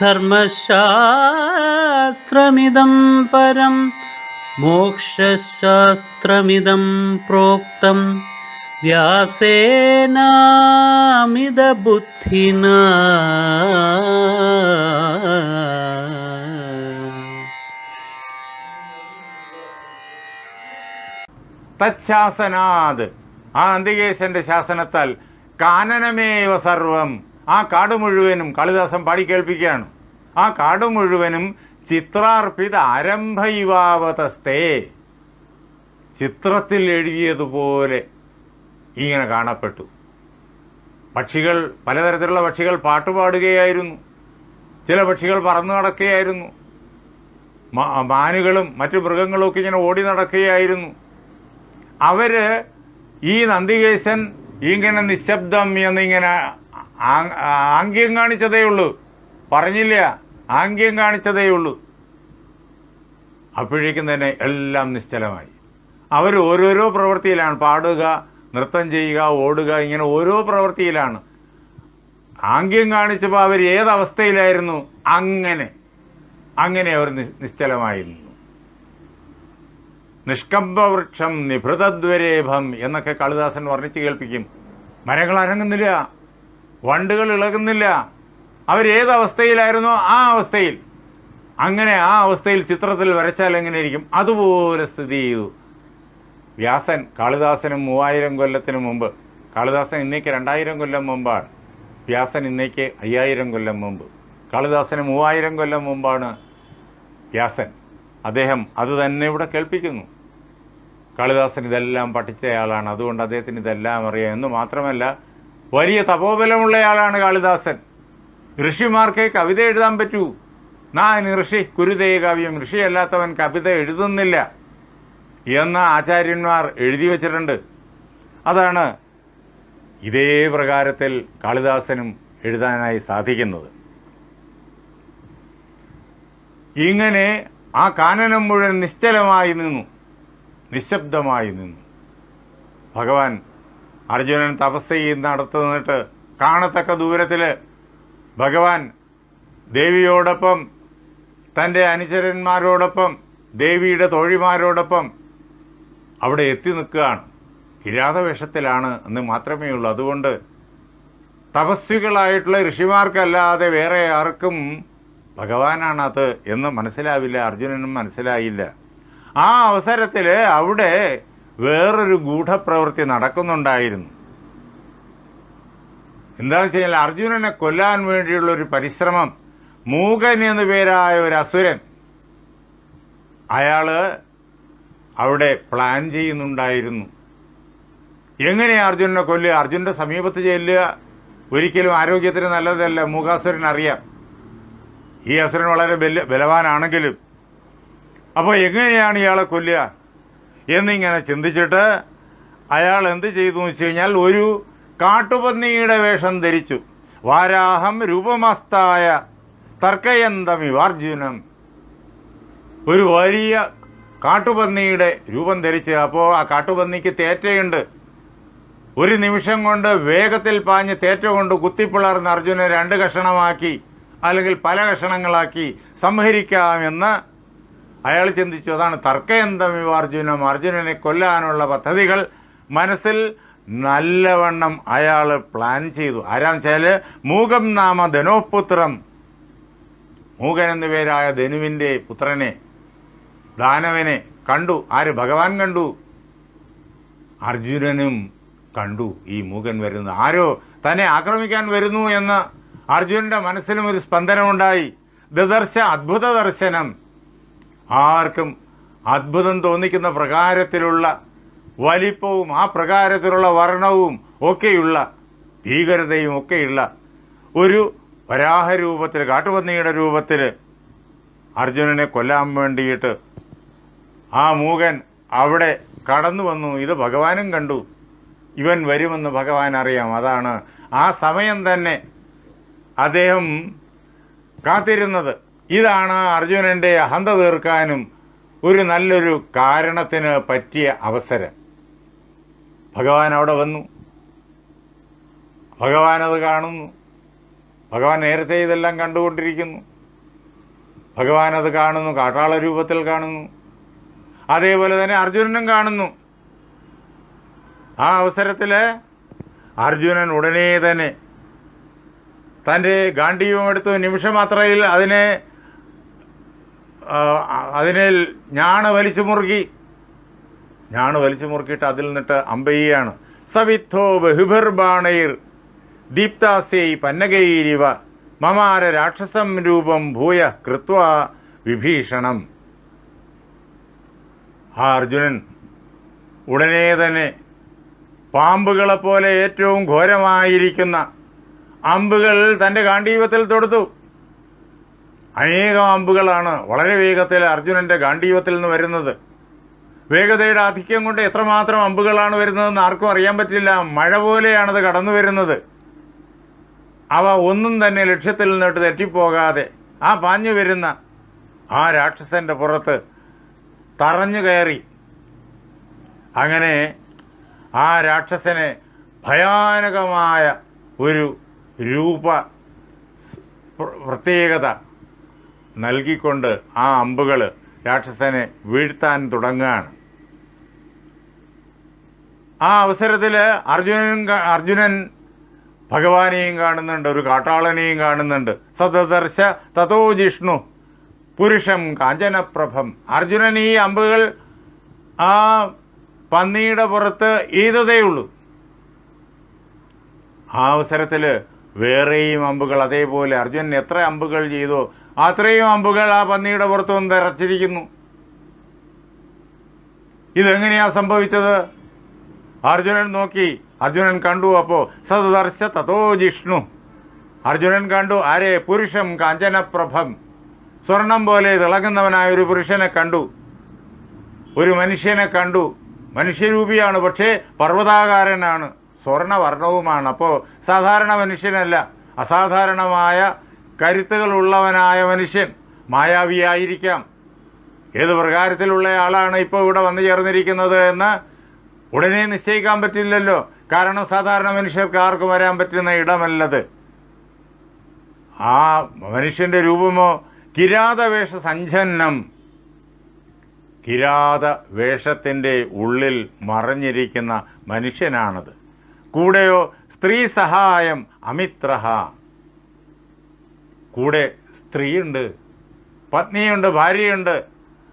ധർമ്മശാസ്ത്രമിദം പരം മോക്ഷശാസ്ത്രമിദം പ്രോക്തം. വ്യാസേനാമിതബുദ്ധിന. തച്ഛാസനാത് ആ അന്തികേശന്റെ ശാസനത്താൽ കാനനമേവ സർവം ആ കാട് മുഴുവനും കാളിദാസൻ പാടി കേൾപ്പിക്കുകയാണ്. ആ കാട് മുഴുവനും ചിത്രാർപ്പിത ആരംഭയുവാവതസ്തേ ചിത്രത്തിൽ എഴുതിയതുപോലെ ഇങ്ങനെ കാണപ്പെട്ടു. പക്ഷികൾ പലതരത്തിലുള്ള പക്ഷികൾ പാട്ടുപാടുകയായിരുന്നു ചില പക്ഷികൾ പറന്നു നടക്കുകയായിരുന്നു. മാനുകളും മറ്റു മൃഗങ്ങളും ഒക്കെ ഇങ്ങനെ ഓടി നടക്കുകയായിരുന്നു. അവർ ഈ നന്ദികേശൻ ഇങ്ങനെ നിശബ്ദം എന്നിങ്ങനെ ആംഗ്യം കാണിച്ചതേ ഉള്ളൂ. പറഞ്ഞില്ല ആംഗ്യം കാണിച്ചതേ ഉള്ളൂ. അപ്പോഴേക്കും തന്നെ എല്ലാം നിശ്ചലമായി. അവർ ഓരോരോ പ്രവൃത്തിയിലാണ്. പാടുക നൃത്തം ചെയ്യുക ഓടുക ഇങ്ങനെ ഓരോ പ്രവൃത്തിയിലാണ്. ആംഗ്യം കാണിച്ചപ്പോൾ അവർ ഏതവസ്ഥയിലായിരുന്നു? അങ്ങനെ. അങ്ങനെ അവർ നിശ്ചലമായിരുന്നു. നിഷ്കമ്പവൃക്ഷം നിഭൃതദ്വരേഭം എന്നൊക്കെ കാളിദാസൻ വർണിച്ച് കേൾപ്പിക്കും. മരങ്ങൾ അനങ്ങുന്നില്ല. വണ്ടുകൾ ഇളകുന്നില്ല. അവരേത് അവസ്ഥയിലായിരുന്നോ ആ അവസ്ഥയിൽ. അങ്ങനെ ആ അവസ്ഥയിൽ ചിത്രത്തിൽ വരച്ചാൽ എങ്ങനെ ഇരിക്കും അതുപോലെ സ്ഥിതി ചെയ്തു. വ്യാസൻ കാളിദാസനും മൂവായിരം കൊല്ലത്തിനു മുമ്പ് കാളിദാസൻ ഇന്നേക്ക് രണ്ടായിരം കൊല്ലം മുമ്പാണ്. വ്യാസൻ ഇന്നേക്ക് അയ്യായിരം കൊല്ലം മുമ്പ്. കാളിദാസന് മൂവായിരം കൊല്ലം മുമ്പാണ് വ്യാസൻ. അദ്ദേഹം അത് തന്നെ ഇവിടെ കേൾപ്പിക്കുന്നു. കാളിദാസൻ ഇതെല്ലാം പഠിച്ചയാളാണ്. അതുകൊണ്ട് അദ്ദേഹത്തിന് ഇതെല്ലാം അറിയാം. എന്ന് മാത്രമല്ല വലിയ തപോബലമുള്ളയാളാണ് കാളിദാസൻ. ഋഷിമാർക്ക് കവിത എഴുതാൻ പറ്റൂ. നാൻ ഋഷി കുരുതേ കാവ്യം. ഋഷിയല്ലാത്തവൻ കവിത എഴുതുന്നില്ല എന്ന് ആചാര്യന്മാർ എഴുതി വച്ചിട്ടുണ്ട്. അതാണ് ഇതേ പ്രകാരത്തിൽ കാളിദാസനും എഴുതാനായി സാധിക്കുന്നത്. ഇങ്ങനെ ആ കാനനം മുഴുവൻ നിശ്ചലമായി നിന്നു. നിശബ്ദമായി നിന്നു. ഭഗവാൻ അർജുനൻ തപസ് ചെയ്ത് നടത്തുന്നിട്ട് കാണത്തക്ക ദൂരത്തിൽ ഭഗവാൻ ദേവിയോടൊപ്പം തന്റെ അനുചരന്മാരോടൊപ്പം ദേവിയുടെ തോഴിമാരോടൊപ്പം അവിടെ എത്തി നിൽക്കുകയാണ്. കിരാതവേഷത്തിലാണ് എന്ന് മാത്രമേ ഉള്ളൂ. അതുകൊണ്ട് തപസ്വികളായിട്ടുള്ള ഋഷിമാർക്കല്ലാതെ വേറെ ആർക്കും ഭഗവാനാണത് എന്ന് മനസ്സിലാവില്ല അർജുനനും മനസ്സിലായില്ല. ആ അവസരത്തിൽ അവിടെ വേറൊരു ഗൂഢപ്രവൃത്തി നടക്കുന്നുണ്ടായിരുന്നു. എന്താണെന്ന് വെച്ച് കഴിഞ്ഞാൽ അർജുനനെ കൊല്ലാൻ വേണ്ടിയുള്ള ഒരു പരിശ്രമം മൂകൻ എന്നു പേരായ ഒരു അസുരൻ അയാൾ അവിടെ പ്ലാൻ ചെയ്യുന്നുണ്ടായിരുന്നു. എങ്ങനെയാണ് അർജുനനെ കൊല്ലുക? അർജുനന്റെ സമീപത്ത് ചെല്ലുക ഒരിക്കലും ആരോഗ്യത്തിന് നല്ലതല്ല മൂകാസുരൻ അറിയാം. ഈ അസുരൻ വളരെ ബല- ബലവാനാണെങ്കിലും. അപ്പോൾ എങ്ങനെയാണ് ഇയാളെ കൊല്ലുക? എന്നിങ്ങനെ ചിന്തിച്ചിട്ട് അയാൾ എന്ത് ചെയ്തു വെച്ച് കഴിഞ്ഞാൽ ഒരു കാട്ടുപന്നിയുടെ വേഷം ധരിച്ചു. വാരാഹം രൂപമസ്തായ തർക്കയന്തമിവാർജുനം ഒരു വലിയ കാട്ടുപന്നിയുടെ രൂപം ധരിച്ച് അപ്പോൾ ആ കാട്ടുപന്നിക്ക് തേറ്റയുണ്ട്. ഒരു നിമിഷം കൊണ്ട് വേഗത്തിൽ പാഞ്ഞ് തേറ്റ കൊണ്ട് കുത്തിപ്പിളർന്ന് അർജുനെ രണ്ട് കഷണമാക്കി അല്ലെങ്കിൽ പല കഷണങ്ങളാക്കി സംഹരിക്കാമെന്ന് അയാൾ ചിന്തിച്ചു അതാണ് തർക്കയന്തമിവ അർജുനം. അർജുനനെ കൊല്ലാനുള്ള പദ്ധതികൾ മനസ്സിൽ നല്ലവണ്ണം അയാൾ പ്ലാൻ ചെയ്തു. ആരാന്ന് വെച്ചാൽ മൂകം നാമ ധനോപുത്രം. മൂകൻ എന്നു പേരായ ധനുവിന്റെ പുത്രനെ ദാനവനെ കണ്ടു. ആര്? ഭഗവാൻ കണ്ടു. അർജുനനും കണ്ടു. ഈ മൂകൻ വരുന്നു ആരോ? തന്നെ ആക്രമിക്കാൻ വരുന്നു എന്ന് അർജുനന്റെ മനസ്സിലും ഒരു സ്പന്ദനമുണ്ടായി. ദദർശ അദ്ഭുത ദർശനം. ആർക്കും അത്ഭുതം തോന്നിക്കുന്ന പ്രകാരത്തിലുള്ള വലിപ്പവും ആ പ്രകാരത്തിലുള്ള വർണവും ഒക്കെയുള്ള ഭീകരതയും ഒക്കെയുള്ള ഒരു വരാഹരൂപത്തിൽ കാട്ടുപന്നിയുടെ രൂപത്തിൽ അർജുനനെ കൊല്ലാൻ വേണ്ടിയിട്ട് ആ മൂകൻ അവിടെ കടന്നു വന്നു. ഇത് ഭഗവാനും കണ്ടു. ഇവൻ വരുമെന്ന് ഭഗവാൻ അറിയാം. അതാണ് ആ സമയം തന്നെ അദ്ദേഹം കാത്തിരുന്നത്. ഇതാണ് അർജുനന്റെ അഹന്ത തീർക്കാനും ഒരു നല്ലൊരു കാരണത്തിന് പറ്റിയ അവസരം. ഭഗവാൻ അവിടെ വന്നു. ഭഗവാൻ അത് കാണുന്നു. ഭഗവാൻ നേരത്തെ ഇതെല്ലാം കണ്ടുകൊണ്ടിരിക്കുന്നു. ഭഗവാൻ അത് കാണുന്നു കാട്ടാള രൂപത്തിൽ കാണുന്നു. അതേപോലെ തന്നെ അർജുനനും കാണുന്നു. ആ അവസരത്തിൽ അർജുനൻ ഉടനെ തന്നെ തന്റെ ഗാന്ഡീവം എടുത്തു നിമിഷമാത്രയിൽ അതിനെ അതിനെ ഞാണ് വലിച്ചു മുറുക്കി ഞാണ് വലിച്ചു മുറുക്കിയിട്ട് അതിൽ നിന്നിട്ട് അമ്പയ്യാണ് സവിത്തോ ബഹുഭിർബാണൈർ. ദീപ്താസ്യൈ പന്നകൈരിവ. മമാര രാക്ഷസം രൂപം ഭൂയ കൃത്വ വിഭീഷണം. ആ അർജുനൻ ഉടനെ തന്നെ പാമ്പുകളെപ്പോലെ ഏറ്റവും ഘോരമായിരിക്കുന്ന അമ്പുകൾ തന്റെ കാണ്ടീപത്തിൽ തൊടുത്തു. അനേകം അമ്പുകളാണ് വളരെ വേഗത്തിൽ അർജുനന്റെ ഗാന്ഡീവത്തിൽ നിന്ന് വരുന്നത്. വേഗതയുടെ ആധിക്യം കൊണ്ട് എത്രമാത്രം അമ്പുകളാണ് വരുന്നതെന്ന് ആർക്കും അറിയാൻ പറ്റില്ല. മഴ പോലെയാണത് കടന്നു വരുന്നത്. അവ ഒന്നും തന്നെ ലക്ഷ്യത്തിൽ നിന്നിട്ട് തെറ്റിപ്പോകാതെ ആ പാഞ്ഞു വരുന്ന ആ രാക്ഷസന്റെ പുറത്ത് തറഞ്ഞു കയറി. അങ്ങനെ ആ രാക്ഷസനെ ഭയാനകമായ ഒരു രൂപ പ്രത്യേകത നൽകിക്കൊണ്ട് ആ അമ്പുകൾ രാക്ഷസനെ വീഴ്ത്താൻ തുടങ്ങുകയാണ്. ആ അവസരത്തിൽ അർജുനനും അർജുനൻ ഭഗവാനെയും കാണുന്നുണ്ട് ഒരു കാട്ടാളനെയും കാണുന്നുണ്ട്. സതദർശ തതോ ജിഷ്ണു പുരുഷം കാഞ്ചനപ്രഭം. അർജുനൻ ഈ അമ്പുകൾ ആ പന്നിയുടെ പുറത്ത് ഉള്ളൂ. ആ അവസരത്തിൽ വേറെയും അമ്പുകൾ അതേപോലെ അർജുനൻ എത്ര അമ്പുകൾ ചെയ്തോ അത്രയും അമ്പുകൾ ആ പന്നിയുടെ പുറത്തു നിന്ന് നിറച്ചിരിക്കുന്നു ഇതെങ്ങനെയാ സംഭവിച്ചത്? അർജുനൻ നോക്കി. അർജുനൻ കണ്ടു അപ്പോ സദർശ തതോ ജിഷ്ണു. അർജുനൻ കണ്ടു ആരെ? പുരുഷം കാഞ്ചനപ്രഭം. സ്വർണം പോലെ തിളങ്ങുന്നവനായ ഒരു പുരുഷനെ കണ്ടു. ഒരു മനുഷ്യനെ കണ്ടു. മനുഷ്യരൂപിയാണ് പക്ഷേ പർവതാകാരനാണ്. സ്വർണവർണവുമാണ് അപ്പോൾ സാധാരണ മനുഷ്യനല്ല അസാധാരണമായ കരുത്തുകളുള്ളവനായ മനുഷ്യൻ മായാവിയായിരിക്കാം. ഏത് പ്രകാരത്തിലുള്ള ആളാണ് ഇപ്പോൾ ഇവിടെ വന്നു ചേർന്നിരിക്കുന്നത് എന്ന് ഉടനെ നിശ്ചയിക്കാൻ പറ്റില്ലല്ലോ. കാരണം സാധാരണ മനുഷ്യർക്ക് ആർക്കും വരാൻ പറ്റുന്ന ഇടമല്ലത്. ആ മനുഷ്യന്റെ രൂപമോ കിരാതവേഷ സഞ്ചന്നം കിരാത വേഷത്തിന്റെ ഉള്ളിൽ മറഞ്ഞിരിക്കുന്ന മനുഷ്യനാണത്. കൂടെയോ സ്ത്രീ സഹായം അമിത്രഹ. കൂടെ സ്ത്രീയുണ്ട് പത്നിയുണ്ട് ഭാര്യയുണ്ട്.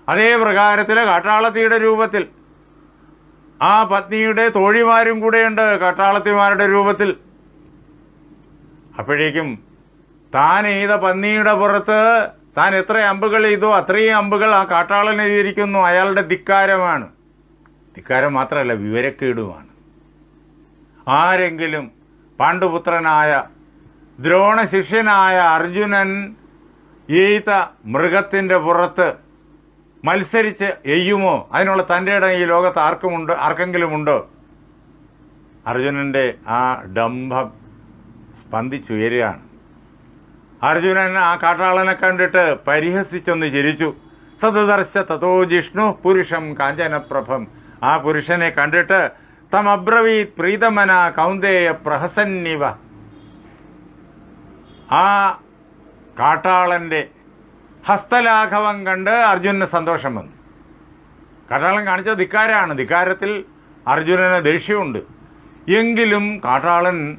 അതേ പ്രകാരത്തിലെ കാട്ടാളത്തിയുടെ രൂപത്തിൽ. ആ പത്നിയുടെ തോഴിമാരും കൂടെയുണ്ട് കാട്ടാളത്തിമാരുടെ രൂപത്തിൽ. അപ്പോഴേക്കും താൻ എയ്ത പന്നിയുടെ പുറത്ത് താൻ എത്ര അമ്പുകൾ ചെയ്തോ അത്രയും അമ്പുകൾ ആ കാട്ടാളൻ എഴുതിയിരിക്കുന്നു. അയാളുടെ ധിക്കാരമാണ്. ധിക്കാരം മാത്രമല്ല വിവരക്കേടുമാണ്. ആരെങ്കിലും പാണ്ഡുപുത്രനായ ദ്രോണ ശിഷ്യനായ അർജുനൻ ഈത്ത മൃഗത്തിന്റെ പുറത്ത് മത്സരിച്ച് എയ്യുമോ? അതിനുള്ള തന്റെ ഇടം ഈ ലോകത്ത് ആർക്കുമുണ്ട്? ആർക്കെങ്കിലും ഉണ്ടോ അർജുനന്റെ ആ ഡംഭം സ്പന്ദിച്ചുയരുകയാണ്. അർജുനൻ ആ കാട്ടാളനെ കണ്ടിട്ട് പരിഹസിച്ചൊന്ന് ചിരിച്ചു. സതദർശ തതോ ജിഷ്ണു പുരുഷം കാഞ്ചനപ്രഭം. ആ പുരുഷനെ കണ്ടിട്ട് തമബ്രവീത് പ്രീതമന കൗന്ദേയ പ്രഹസന്നിവ. ആ കാട്ടാളന്റെ ഹസ്തലാഘവം കണ്ട് അർജുനന് സന്തോഷം വന്നു. കാട്ടാളൻ കാണിച്ച ധിക്കാരാണ്. ധിക്കാരത്തിൽ അർജുനന് ദേഷ്യമുണ്ട്. എങ്കിലും കാട്ടാളൻ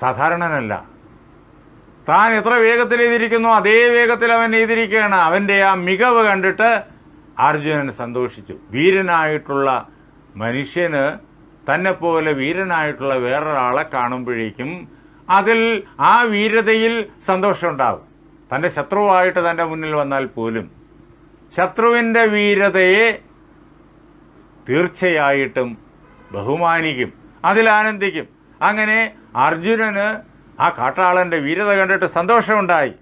സാധാരണനല്ല. താൻ എത്ര വേഗത്തിൽ എഴുതിയിരിക്കുന്നു അതേ വേഗത്തിൽ അവൻ എഴുതിയിരിക്കുകയാണ്. അവന്റെ ആ മികവ് കണ്ടിട്ട് അർജുനൻ സന്തോഷിച്ചു. വീരനായിട്ടുള്ള മനുഷ്യന് തന്നെപ്പോലെ പോലെ വീരനായിട്ടുള്ള വേറൊരാളെ കാണുമ്പോഴേക്കും അതിൽ ആ വീരതയിൽ സന്തോഷമുണ്ടാവും. തന്റെ ശത്രുവായിട്ട് തന്റെ മുന്നിൽ വന്നാൽ പോലും ശത്രുവിന്റെ വീരതയെ തീർച്ചയായിട്ടും ബഹുമാനിക്കും അതിൽ ആനന്ദിക്കും. അങ്ങനെ അർജുനന് ആ കാട്ടാളന്റെ വീരത കണ്ടിട്ട് സന്തോഷമുണ്ടായി.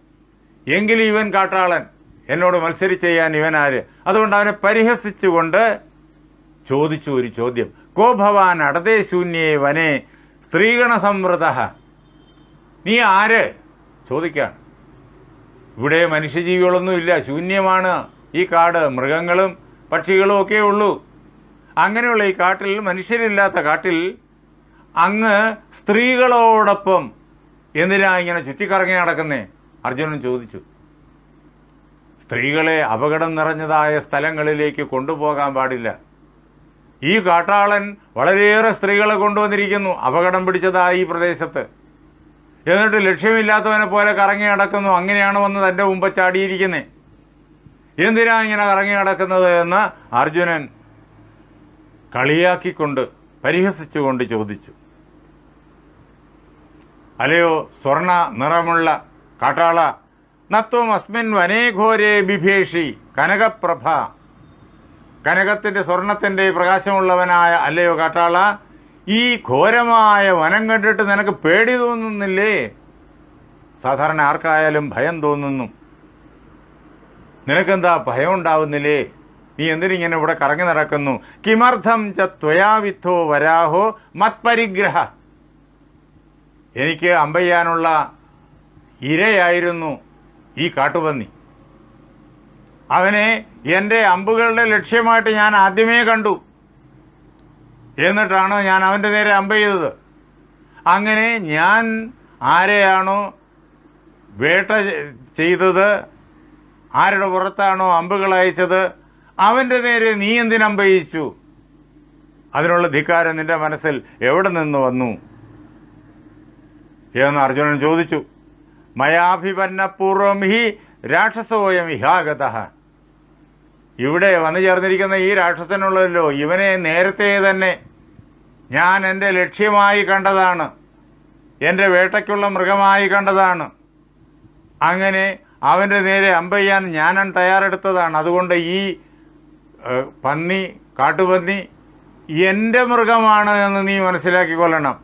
എങ്കിലും ഇവൻ കാട്ടാളൻ എന്നോട് മത്സരിച്ച് ചെയ്യാൻ ഇവനാര് അതുകൊണ്ട് അവനെ പരിഹസിച്ചുകൊണ്ട് ചോദിച്ചു ഒരു ചോദ്യം. കോ ഭവാൻ അടതേ ശൂന്യേ വനേ സ്ത്രീഗണ സംവൃത നീ ആര്? ചോദിക്കാണ്. ഇവിടെ മനുഷ്യജീവികളൊന്നുമില്ല ശൂന്യമാണ് ഈ കാട്. മൃഗങ്ങളും പക്ഷികളും ഒക്കെ ഉള്ളൂ. അങ്ങനെയുള്ള ഈ കാട്ടിൽ മനുഷ്യരില്ലാത്ത കാട്ടിൽ അങ്ങ് സ്ത്രീകളോടൊപ്പം എന്തിനാ ഇങ്ങനെ ചുറ്റിക്കറങ്ങി നടക്കുന്നേ? അർജുനൻ ചോദിച്ചു. സ്ത്രീകളെ അപകടം നിറഞ്ഞതായ സ്ഥലങ്ങളിലേക്ക് കൊണ്ടുപോകാൻ പാടില്ല. ഈ കാട്ടാളൻ വളരെയേറെ സ്ത്രീകളെ കൊണ്ടുവന്നിരിക്കുന്നു. അപകടം പിടിച്ചതായി ഈ പ്രദേശത്ത്. എന്നിട്ട് ലക്ഷ്യമില്ലാത്തവനെ പോലെ കറങ്ങി നടക്കുന്നു. അങ്ങനെയാണ് വന്ന് തന്റെ മുമ്പ് ചാടിയിരിക്കുന്നത് എന്തിനാ ഇങ്ങനെ കറങ്ങി നടക്കുന്നത് എന്ന് അർജുനൻ കളിയാക്കിക്കൊണ്ട് പരിഹസിച്ചുകൊണ്ട് ചോദിച്ചു. അലയോ സ്വർണ നിറമുള്ള കാട്ടാള നത്വം അസ്മിൻ വനേഘോരേ ബിഭേഷി കനകപ്രഭ. കനകത്തിന്റെ സ്വർണത്തിന്റെ പ്രകാശമുള്ളവനായ അല്ലയോ കാട്ടാള ഈ ഘോരമായ വനം കണ്ടിട്ട് നിനക്ക് പേടി തോന്നുന്നില്ലേ? സാധാരണ ആർക്കായാലും ഭയം തോന്നുന്നു. നിനക്കെന്താ ഭയം ഉണ്ടാവുന്നില്ലേ നീ എന്തിനിങ്ങനെ ഇവിടെ കറങ്ങി നടക്കുന്നു? കിമർത്ഥം ച ത്വയാവിത്തോ വരാഹോ മത്പരിഗ്രഹ. എനിക്ക് അമ്പയ്യാനുള്ള ഇരയായിരുന്നു ഈ കാട്ടുപന്നി. അവനെ എന്റെ അമ്പുകളുടെ ലക്ഷ്യമായിട്ട് ഞാൻ ആദ്യമേ കണ്ടു. എന്നിട്ടാണ് ഞാൻ അവന്റെ നേരെ അമ്പ ചെയ്തത്? അങ്ങനെ ഞാൻ ആരെയാണോ വേട്ട ചെയ്തത്? ആരുടെ പുറത്താണോ അമ്പുകൾ അയച്ചത്? അവന്റെ നേരെ നീ എന്തിനമ്പയിച്ചു അതിനുള്ള ധിക്കാരം നിന്റെ മനസ്സിൽ എവിടെ നിന്ന് വന്നു? എന്ന് അർജുനൻ ചോദിച്ചു. മയാഭിപന്നപൂർവം ഹി രാക്ഷസോയം ഇഹാഗത. ഇവിടെ വന്നു ചേർന്നിരിക്കുന്ന ഈ രാക്ഷസനുള്ളല്ലോ ഇവനെ നേരത്തെ തന്നെ ഞാൻ എന്റെ ലക്ഷ്യമായി കണ്ടതാണ്. എന്റെ വേട്ടയ്ക്കുള്ള മൃഗമായി കണ്ടതാണ്. അങ്ങനെ അവന്റെ നേരെ അമ്പയ്യാൻ ഞാൻ തയ്യാറെടുത്തതാണ്. അതുകൊണ്ട് ഈ പന്നി കാട്ടുപന്നി എന്റെ മൃഗമാണ് എന്ന് നീ മനസ്സിലാക്കിക്കൊള്ളണം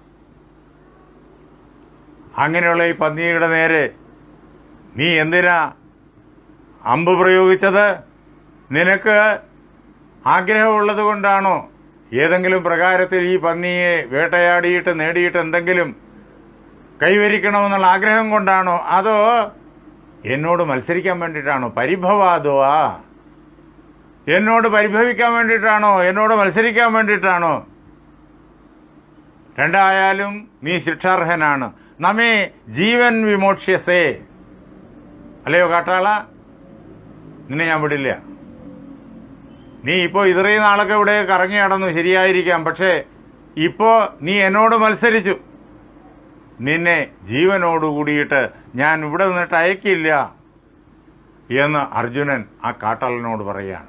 അങ്ങനെയുള്ള ഈ പന്നിയുടെ നേരെ നീ എന്തിനാ അമ്പ് പ്രയോഗിച്ചത്? നിനക്ക് ആഗ്രഹമുള്ളത് കൊണ്ടാണോ ഏതെങ്കിലും പ്രകാരത്തിൽ ഈ പന്നിയെ വേട്ടയാടിയിട്ട് നേടിയിട്ട് എന്തെങ്കിലും കൈവരിക്കണമെന്നുള്ള ആഗ്രഹം കൊണ്ടാണോ? അതോ എന്നോട് മത്സരിക്കാൻ വേണ്ടിയിട്ടാണോ? ആ? എന്നോട് പരിഭവിക്കാൻ വേണ്ടിയിട്ടാണോ? എന്നോട് മത്സരിക്കാൻ വേണ്ടിയിട്ടാണോ? രണ്ടായാലും നീ ശിക്ഷാർഹനാണ്. നമ്മെ ജീവൻ വിമോക്ഷ്യസേ. അല്ലയോ കാട്ടാള? നിന്നെ ഞാൻ വിടില്ല. നീ ഇപ്പോൾ ഇത്രയും നാളൊക്കെ ഇവിടെ കറങ്ങി നടന്നു ശരിയായിരിക്കാം പക്ഷേ ഇപ്പോൾ നീ എന്നോട് മത്സരിച്ചു. നിന്നെ ജീവനോട് കൂടിയിട്ട് ഞാൻ ഇവിടെ നിന്നിട്ട് അയക്കില്ല എന്ന് അർജുനൻ ആ കാട്ടാളനോട് പറയുകയാണ്.